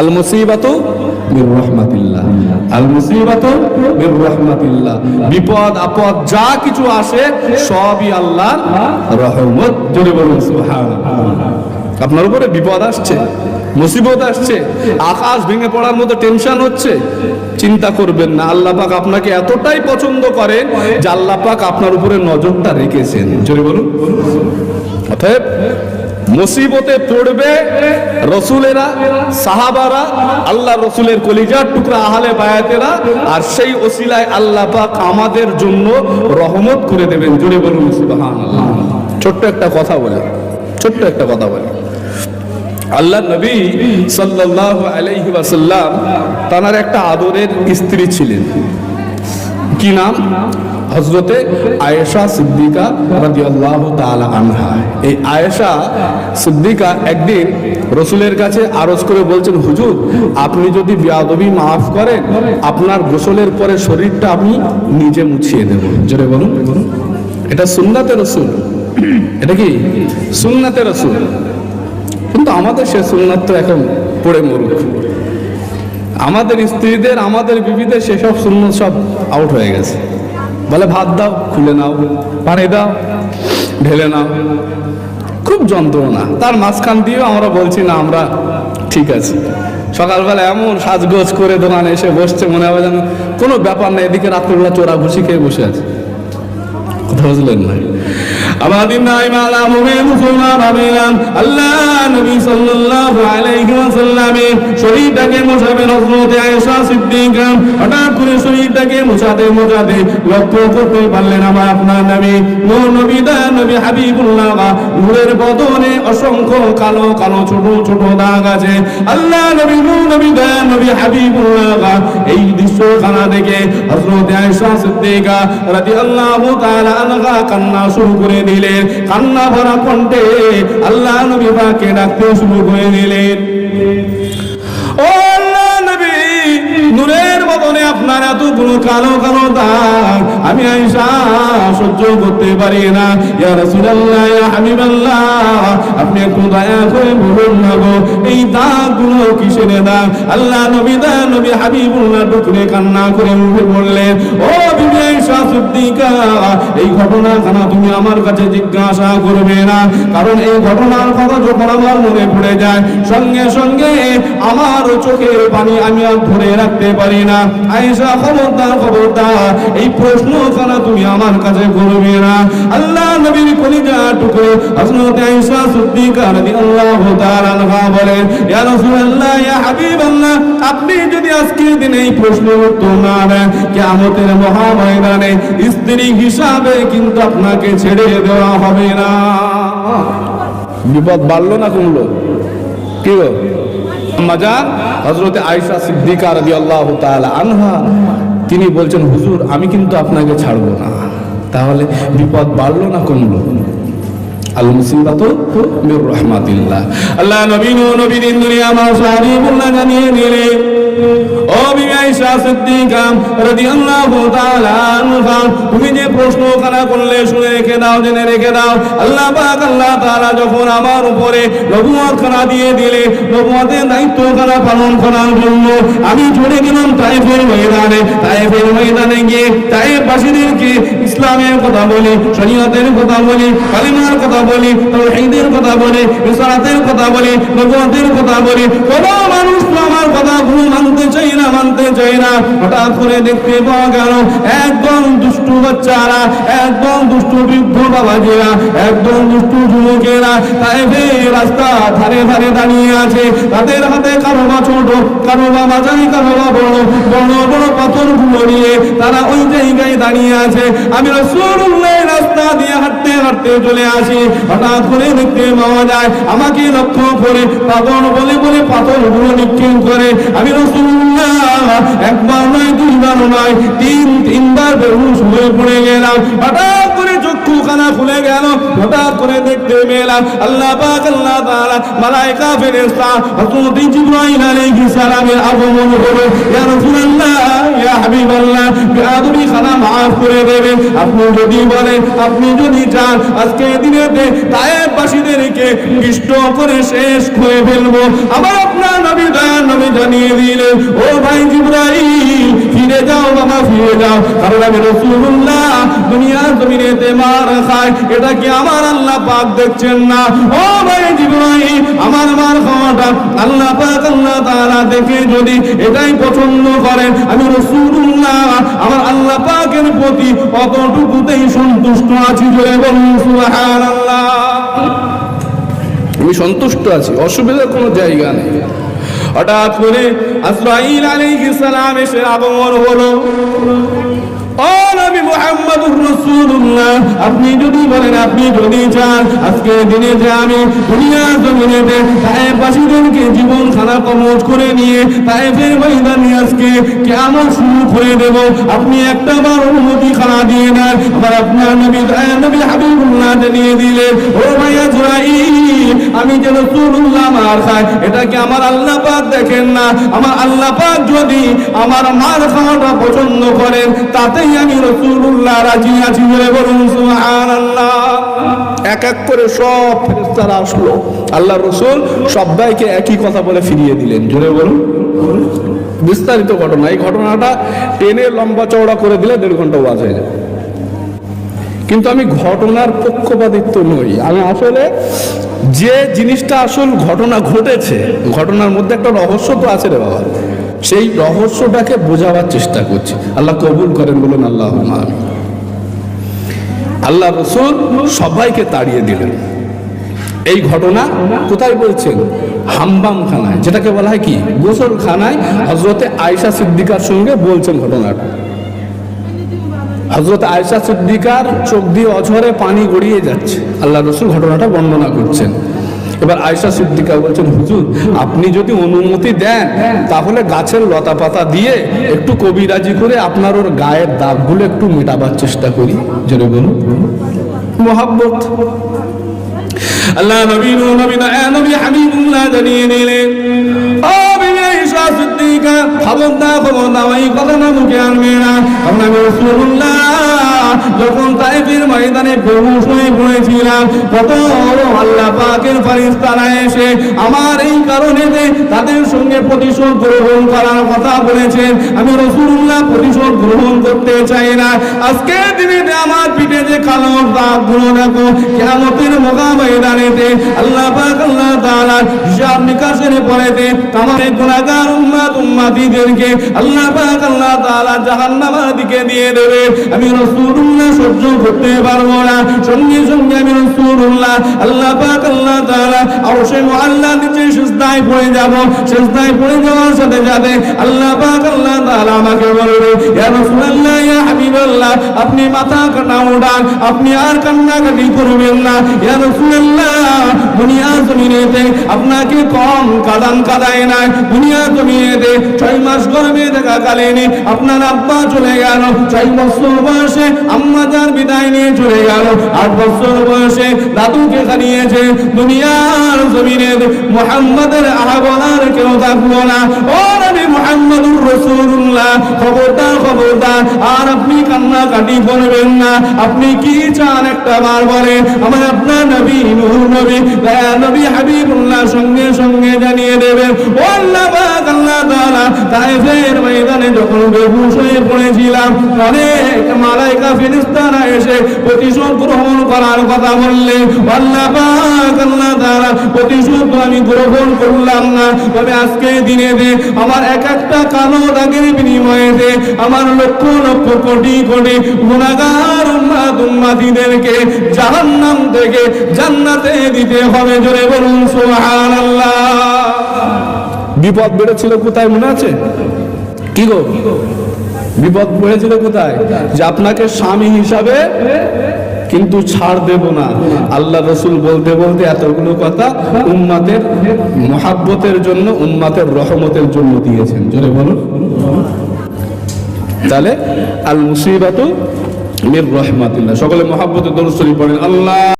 আল মুসিবাতু মির রাহমাতিল্লাহ। আল মুসিবাতু মির রাহমাতিল্লাহ। বিপদ, আপদ, যা কিছু আসে, সবই আল্লাহর রহমত। জোরে বলুন, সুবহানাল্লাহ। আপনার উপরে বিপদ আসছে, মুসিবত আসছে, আকাশ ভেঙে পড়ার মতো টেনশন হচ্ছে। চিন্তা করবেন না, আল্লাহ পাক আপনাকে এতটাই পছন্দ করেন যে আল্লাহ পাক আপনার উপরে নজরটা রেখেছেন। জোরে বলুন। অতএব মুসিবতে পড়বে রসুলেরা, সাহাবারা, আল্লাহ রসুলের কলিজার টুকরা আহলে বায়াতেরা, আর সেই ওসিলায় আল্লাহ পাক আমাদের জন্য রহমত করে দেবেন। জুড়ে বলুন ছোট্ট একটা কথা বলে, ছোট্ট একটা কথা বলে। আল্লাহ নবী সাল্লাল্লাহু আলাইহি ওয়াসাল্লাম তার একটা আদরের স্ত্রী ছিলেন। কি নাম? হজরতে আয়েশা সিদ্দিকা রাদিয়াল্লাহু তাআলা আনহা। এই আয়েশা সিদ্দিকা একদিন রসুলের কাছে আরজ করে বলছেন, হুজুর, আপনি যদি বিয়াদবি মাফ করেন, আপনার গোসলের পরে শরীরটা আমি নিজে মুছিয়ে দেব। জোরে বলুন। এটা সুন্নাতে রসুল। এটা কি? সুন্নাতে রসুল। কিন্তু আমাদের সে সুন্নাত তো এখন পড়ে মরুক। আমাদের স্ত্রীদের, আমাদের বিবিদের সেসব শূন্য সব আউট হয়ে গেছে। বলে ভাত দাও, খুলে নাও, পানি দাও, ঢেলে নাও। খুব যন্ত্রণা। তার মাঝখান দিয়েও আমরা বলছি, না, আমরা ঠিক আছে। সকালবেলা এমন সাজগোজ করে দোকানে এসে বসছে, মনে হবে যেন কোনো ব্যাপার নেই এদিকে রাত্রিবেলা চোরা ঘুষি খেয়ে বসে আছে। কথা বুঝলেন না। আমাদের নাই মালা মুমে মুসলমান আমিলাম আল্লাহ নবী সাল্লাল্লাহু আলাইহি ওয়াসাল্লামের শরীরটাকে মোশাবে হযরতে আয়েশা সিদ্দিকা হঠাৎ করে শরীরটাকে মোছাতে মোছাতে লক্ষ্য করতে পারলেন আমার আপনার নবী নূর নবী দা নবী হাবিবুল্লাহ, নূরের বদনে অসংখ্য কালো কালো, ছোট ছোট দাগ আছে। আল্লাহ নবী নূর, নবী দা নবী হাবিবুল্লাহ, এই দৃশ্যখানা দেখে হযরতে আয়েশা সিদ্দিকা রাদিয়াল্লাহু তাআলা আনহা কান্না শুরু করে দিলেন। কান্না ভরা কণ্ঠে আল্লাহ নবী পাকে ডাকতে শুরু করে দিলেন। ও আল্লাহ নবী, নূরের বদনে এত এতগুলো কালো কালো দাগ আমি সহ্য করতে পারি না। ইয়া রাসূলুল্লাহ, ইয়া হাবিবাল্লাহ, আপনি একটু দয়া করে বলুন না গো, এই কিসের দাগ? আল্লাহ নবী দা নবী হাবিবুল্লাহ টুকরে কান্না করে মুখে বললেন ও বিবি এই ঘটনা খানা তুমি আমার কাছে জিজ্ঞাসা করবে না। কারণ এই ঘটনার কথা যখন আমার মনে পড়ে যায়, সঙ্গে সঙ্গে আমার চোখের পানি আমি আর ধরে রাখতে পারি না। আয়েশা খবরদার খবরদার, এই প্রশ্ন খানা তুমি আমার কাছে করবে না। আল্লাহ নবীর কলিজা টুকরো হযরত আয়েশা সিদ্দিকা রাদিয়াল্লাহু তাআলা আনহা বলেন, ইয়া রাসূলুল্লাহ, ইয়া হাবিবাল্লাহ, আপনি যদি আজকের দিনে এই প্রশ্নের উত্তর না দেন, কিয়ামতের মহাময়দানে স্ত্রী হিসাবে কিন্তু আপনাকে ছেড়ে দেওয়া হবে না। বিপদ বাড়লো না কমলো? কি গো? হজরতে সিদ্দিকা রাদিয়াল্লাহু তাআলা আনহা তিনি বলছেন হুজুর আমি কিন্তু আপনাকে ছাড়বো না। তাহলে বিপদ বাড়লো না কমলো? আল মুসিবাতু মির রাহমাতিল্লাহ। আল্লাহ নবী নবী দিন দুনিয়া মা সারিবুল্লাহ জানিয়ে দিলেন আমি চলে গেলাম তাইফের ময়দানে। তাইফের ময়দানে গিয়ে তাইফবাসীদেরকে ইসলামের কথা বলি, শরীয়তের কথা বলি, কালিমার কথা বলি তাওহীদের কথা বলি, রিসালাতের কথা বলি নবুয়তের কথা বলি। কোন মানুষ মানতে চাই না, মানতে চাই না। হঠাৎ করে দেখতে পাওয়া গেল, একদম দুষ্টু বাচ্চারা, একদম বৃদ্ধ বাবাজিরা, একদম যুবকেরা তাইফে রাস্তা ধারে ধারে দাঁড়িয়ে আছে। তাদের হাতে কারও বা ছোট, কারও বা কারও বা বড় বড় বড় নিয়ে তারা ওই জায়গায় দাঁড়িয়ে আছে। আমি রাস্তা দিয়ে হাঁটতে হাঁটতে চলে আসি। হঠাৎ করে দেখতে পাওয়া যায়, আমাকে লক্ষ্য করে পাথর বলে বলে পাথরগুলো নিক্ষেপ করে। আমি একবার নয় দুইবার নয় তিন তিনবার বেহুশ হয়ে পড়ে গেলাম। হঠাৎ খানা খুলে গেল, হঠাৎ করে দেখতে পেলাম আল্লাহ পাক, আল্লাহ তাআলা মালায়েকা ফেরেশতা হযরত জিবরাইল আলাইহিস সালামের আগমন হলো। ইয়া রাসূলুল্লাহ, ইয়া হাবিবাল্লাহ maaf করে দেবেন। আপনি যদি বলেন, আপনি যদি চান, আজকে দিনেতে তায়েববাসীদেরকে কৃষ্ট করে শেষ করে ফেলব। আবার আপনার নবী দয়ার নবী জানিয়ে দিলেন, ও ভাই জিব্রাইল ফিরে যাও, বাবা, ফিরে যাও। কারণ আমি রাসূলুল্লাহ, দুনিয়ার জমিনেতে মার খাই। এটা কি আমার আল্লাহ পাক দেখছেন না? ও ভাই জিব্রাইল, আমার মার খাওয়াটা আল্লাহ পাক, আল্লাহ তাআলা দেখে যদি এটাই পছন্দ করেন, আমি রাসূলুল্লাহ, আমার আল্লাহ পাকের প্রতি অতটুকুতেই সন্তুষ্ট আছি বলে বলুন, সুবহানাল্লাহ। আমি সন্তুষ্ট আছি, অসুবিধার কোনো জায়গা নেই। হঠাৎ করে আজরাইল আলাইহিস সালাম এসে আগমন হলো। নবী মুহাম্মদুর আপনি যদি বলেন, আপনি যদি চান, আজকে দিনে যে আমি দুনিয়া জমিনেতে তায়েফবাসীদেরকে জীবন খানা কমজ করে নিয়ে তায়েফের ময়দানে আজকে কেমন শুরু করে দেব। আপনি একটা বার অনুমতি খানা দিয়ে নেন। আবার আপনার নবী নবী হাবিবুল্লাহ জানিয়ে দিলেন, ও ভাই আজরাইল আমি যে রাসূলুল্লাহ মার খাই, এটা কি আমার আল্লাহ পাক দেখেন না? আমার আল্লাহ পাক যদি আমার মার খাওয়াটা পছন্দ করেন আমি রাসূলুল্লাহ, রাজি আছি বলে বলুন এক এক করে সব ফেরেশতারা আসলো। আল্লাহ রসুল সবাইকে একই কথা বলে ফিরিয়ে দিলেন। জোরে বলুন। বিস্তারিত ঘটনা, এই ঘটনাটা টেনে লম্বা চওড়া করে দিলে দেড় ঘণ্টা ওয়াজ হয়ে যায় কিন্তু আমি ঘটনার পক্ষপাতিত্ব নই। আমি আসলে যে জিনিসটা আসল ঘটনা ঘটেছে, ঘটনার মধ্যে একটা রহস্য তো আছে রে বাবা। সেই রহস্যটাকে বোঝাবার চেষ্টা করছি। আল্লাহ কবুল করেন, বলুন আল্লাহ আমি আল্লাহ রসুল সবাইকে তাড়িয়ে দিলেন। এই ঘটনা কোথায় বলছেন? হাম্বাম খানায় যেটাকে বলা হয় কি? গোসল খানায় হজরতে আয়সা সিদ্দিকার সঙ্গে বলছেন ঘটনাটা। হজরত আয়সা সিদ্দিকার চোখ দিয়ে অঝরে পানি গড়িয়ে যাচ্ছে। আল্লাহ রসুল ঘটনাটা বর্ণনা করছেন। এবার আয়সা সিদ্দিকা বলছেন হুজুর আপনি যদি অনুমতি দেন তাহলে গাছের লতা পাতা দিয়ে একটু কবিরাজি করে আপনার ওর গায়ের দাগগুলো একটু মেটাবার চেষ্টা করি। যেটা বলুন। মোহাব্বত। আল্লাহ নবী নবী না নবী হাবিবুল্লাহ জানিয়ে দিলেন ও বিবি আয়েশা সিদ্দিকা খবরদার খবরদার এই কথা না মুখে আনবে না। আমরা যখন তাইফের ময়দানে বেহুশ হয়ে পড়েছিলাম, কত আল্লাহ পাকের ফেরেশতারা এসে আমার এই কারণে তাদের সঙ্গে প্রতিশোধ গ্রহণ করার কথা বলেছেন। আমি রাসূলুল্লাহ প্রতিশোধ গ্রহণ করতে চাই না। আজকে দিনে আমার পিঠে যে কালো দাগগুলো দেখো, কিয়ামতের মোকা ময়দানেতে আল্লাহ পাক আল্লাহ তাআলা হিসাব নিকাশের পরেতে এই গুনাহগার উম্মত উম্মতিদেরকে আল্লাহ পাক আল্লাহ তাআলা জাহান্নামের দিকে দিয়ে দেবে। আমি রাসূলুল্লাহ সহ্য করতে পারব না। সঙ্গে সঙ্গে আমি রাসূলুল্লাহ, আল্লাহ পাক, আল্লাহ অবশ্যই আল্লাহ নিচে পড়ে যাব। পড়ে যাওয়ার সাথে সাথে আল্লাহ পাক, আল্লাহ আমাকে বলবে, ইয়া ইয়া আপনি মাথা কাটা উড়ান আপনি আর কান্নাকাটি করবেন না। ইয়া রাসূলুল্লাহ, দুনিয়া জমিনেতে আপনাকে কম কাদান কাদায় নাই, দুনিয়া জমিনেতে ছয় মাস গর্ভে থাকা কালীন আপনার আব্বা চলে গেল, ছয় বছর বয়সে আম্মা যার বিদায় নিয়ে চলে গেল। আট বছর বয়সে দাদুকে হারিয়েছে দুনিয়ার জমিনে মোহাম্মদের আহ্বানার কেউ থাকব না। আর আপনি কান্নাকাটি করবেন না। আপনি কি চান একটা আমার আপনার নবী সঙ্গে সঙ্গে জানিয়ে দেবেন তাইফের ময়দানে যখন বেহুশ হয়ে পড়েছিলাম, অনেক মালাইকা ফেরেশতারা এসে প্রতিশোধ গ্রহণ করার কথা বললে, আল্লাহ পাক, আল্লাহ তাআলা, প্রতিশোধ আমি গ্রহণ করলাম না। তবে আজকে দিনে দে আমার এক একটা কালো দাগের বিনিময়েতে আমার লক্ষ লক্ষ কোটি কোটি গুণাগার উম্মাত উম্মাতিদেরকে জাহান্নাম থেকে জান্নাতে দিতে হবে, জোরে বলুন সুবহানাল্লাহ। বিপদ বেড়েছিল কোথায় মনে আছে? কি গো? বিপদ পড়েছিল কোথায়? যে আপনাকে স্বামী হিসাবে কিন্তু ছাড় দেব না। আল্লাহ রসুল বলতে বলতে এতগুলো কথা উম্মাতের মহাব্বতের জন্য, উম্মাতের রহমতের জন্য দিয়েছেন। জোরে বলুন। তাহলে আল মুসিবাতু মির রহমাতিল্লাহ। সকলে মহাব্বতের দরুদ পড়েন। আল্লাহ